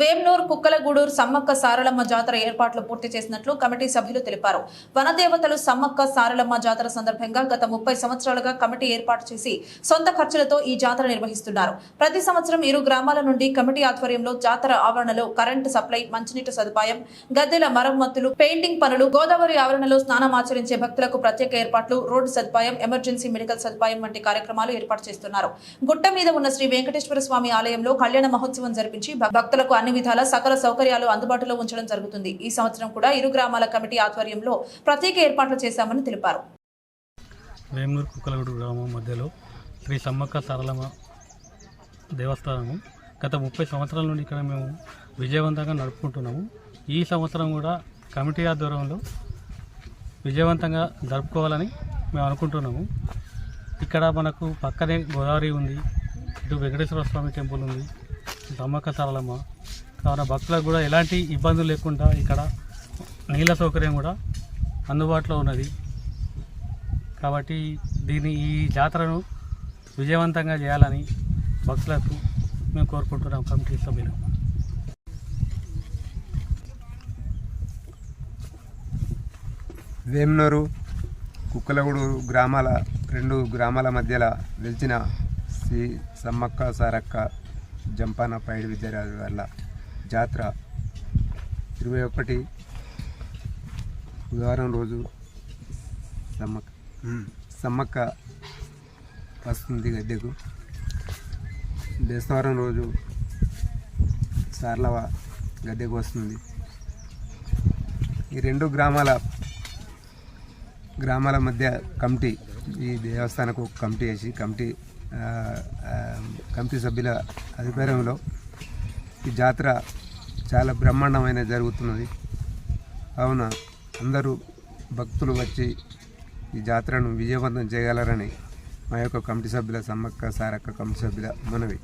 వేమ్నూర్ కుక్కలగూడూరు సమ్మక్క సారలమ్మ జాతర ఏర్పాట్లు పూర్తి చేసినట్లు కమిటీ సభ్యులు తెలిపారు. వనదేవతలు సమ్మక్క సారలమ్మ జాతర సందర్భంగా గత ముప్పై సంవత్సరాలుగా కమిటీ ఏర్పాటు చేసి సొంత ఖర్చులతో ఈ జాతర నిర్వహిస్తున్నారు. ప్రతి సంవత్సరం ఇరు గ్రామాల నుండి కమిటీ ఆధ్వర్యంలో జాతర ఆవరణలో కరెంటు సప్లై మంచినీటి సదుపాయం గద్దెల మరమ్మతులు పెయింటింగ్ పనులు గోదావరి ఆవరణలో స్నానమాచరించే భక్తులకు ప్రత్యేక ఏర్పాట్లు రోడ్డు సదుపాయం ఎమర్జెన్సీ మెడికల్ సదుపాయం వంటి కార్యక్రమాలు ఏర్పాటు చేస్తున్నారు. గుట్ట మీద ఉన్న శ్రీ వెంకటేశ్వర స్వామి ఆలయంలో కళ్యాణ మహోత్సవం జరిపించి భక్తులకు అన్ని విధాల సకల సౌకర్యాలు అందుబాటులో ఉంచడం జరుగుతుంది. ఈ సంవత్సరం కూడా ఇరు గ్రామాల కమిటీ ఆధ్వర్యంలో ప్రత్యేక ఏర్పాట్లు చేశామని తెలిపారు. వేమూరు కుక్కలగూడు గ్రామం మధ్యలో శ్రీ సమ్మక్క సరళమ్మ దేవస్థానము. గత ముప్పై సంవత్సరాల నుండి ఇక్కడ మేము విజయవంతంగా నడుపుకుంటున్నాము. ఈ సంవత్సరం కూడా కమిటీ ఆధ్వర్యంలో విజయవంతంగా జరుపుకోవాలని మేము అనుకుంటున్నాము. ఇక్కడ మనకు పక్కనే గోదావరి ఉంది. ఇటు వెంకటేశ్వర స్వామి టెంపుల్ ఉంది. సమ్మక్క సరళమ్మ. కావున భక్తులకు కూడా ఎలాంటి ఇబ్బందులు లేకుండా ఇక్కడ నీళ్ళ సౌకర్యం కూడా అందుబాటులో ఉన్నది. కాబట్టి దీని ఈ జాతరను విజయవంతంగా చేయాలని భక్తులకు మేము కోరుకుంటున్నాం కమిటీ సభ్యులు. వేమ్నూరు కుక్కలగూడు గ్రామాల రెండు గ్రామాల మధ్యలో వెలిచిన శ్రీ సమ్మక్క సారక్క జంపాన పైడి విద్యారాజు వాళ్ళ జాతర ఇరవై ఒకటి బుధవారం రోజు సమ్మక్క సమ్మక్క వస్తుంది గద్దెకు. బేస్తవారం రోజు సార్లవ గద్దెకు వస్తుంది. ఈ రెండు గ్రామాల గ్రామాల మధ్య కమిటీ ఈ దేవస్థానకు ఒక కమిటీ వేసి కమిటీ కమిటీ సభ్యుల అధికారంలో ఈ జాతర చాలా బ్రహ్మాండమైన జరుగుతున్నది. కావున అందరూ భక్తులు వచ్చి ఈ జాతరను విజయవంతం చేయగలరని మా యొక్క కమిటీ సభ్యుల సమ్మక్క సారక్క కమిటీ సభ్యుల మనవి.